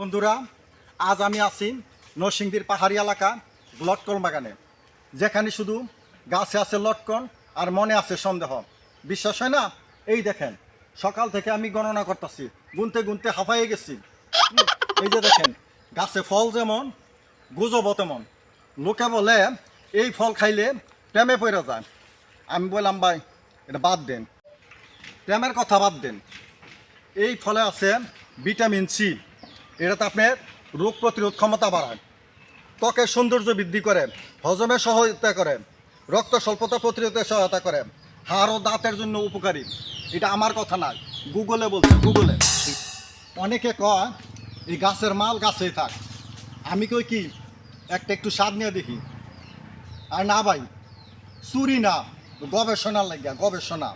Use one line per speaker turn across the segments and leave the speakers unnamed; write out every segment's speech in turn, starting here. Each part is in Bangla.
বন্ধুরা, আজ আমি আছি নরসিংদীর পাহাড়ি এলাকা লটকন বাগানে, যেখানে শুধু গাছে আছে লটকন আর মনে আছে সন্দেহ। বিশ্বাস হয় না? এই দেখেন, সকাল থেকে আমি গণনা করতেছি, গুনতে গুনতে হাঁপাইয়ে গেছি। এই যে দেখেন, গাছে ফল যেমন গুজব তেমন। লোকে বলে, এই ফল খাইলে প্রেমে পড়ে যায়। আমি বললাম, ভাই, এটা বাদ দেন। প্রেমের কথা বাদ দেন। এই ফলে আছে ভিটামিন সি। এটাতে আপনার রোগ প্রতিরোধ ক্ষমতা বাড়ায়। ত্বকের সৌন্দর্য বৃদ্ধি করে, হজমে সহায়তা করে, রক্ত স্বল্পতা প্রতিরোধে সহায়তা করে। হাড় ও দাঁতের জন্য উপকারী। এটা আমার কথা না, গুগলে বলছে, গুগলে। অনেকে কয়, এই গাছের মাল গাছেই থাক। আমি কই কি, একটা একটু স্বাদ নিয়ে দেখি। আর না ভাই, চুরি না গবেষণা লাগিয়া, গবেষণা।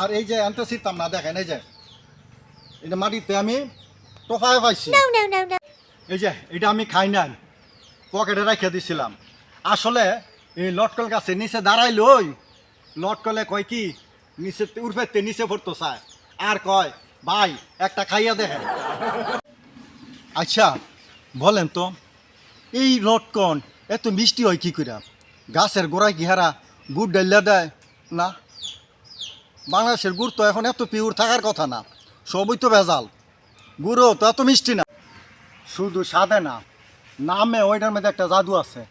আর এই যে আনতে শিখতাম না, দেখেন এই যে। এটা মাটিতে আমি টোফায় পাইছি।
No, no, no, no.
এই যে এটা আমি খাই নাই। পকেটে রেখে দিছিলাম। আসলে এই লটকল গাছে নিচে দাঁড়াইল ওই লটকলে কয় কি নিচে উর্ফেতে নিচে পড়তো চায়। আর কয় ভাই একটা খাইয়া দেখেন। আচ্ছা বলেন তো এই লটকন এত মিষ্টি হয় কি করে গাছের গোড়ায় কি হারা গুড় ডাইলা দেয়? না। বাংলাদেশের গুড় তো এখন এত পিওর থাকার কথা না। সবই তো ভেজাল। গুড়ও তো এত মিষ্টি না। শুধু সাদে না নামে ওইটার মধ্যে একটা জাদু আছে।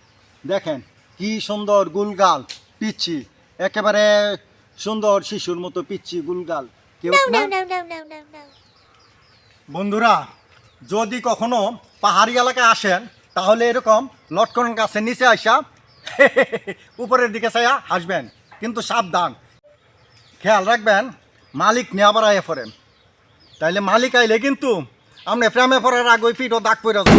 দেখেন কি সুন্দর গুলগাল পিচ্ছি। একেবারে সুন্দর শিশুর মতো পিচ্ছি গুলগাল। কেউ. বন্ধুরা যদি কখনো পাহাড়ি এলাকায় আসেন তাহলে এরকম লটকন গাছের নিচে আসা উপরের দিকে চাইয়া হাসবেন। কিন্তু সাবধান। খেয়াল রাখবেন মালিক নিয়ে আবার পড়েন। তাইলে মালিক আইলে কিন্তু আমরা প্রেমে পড়ার আগে পিঠও দাগ পড়ে যাবে।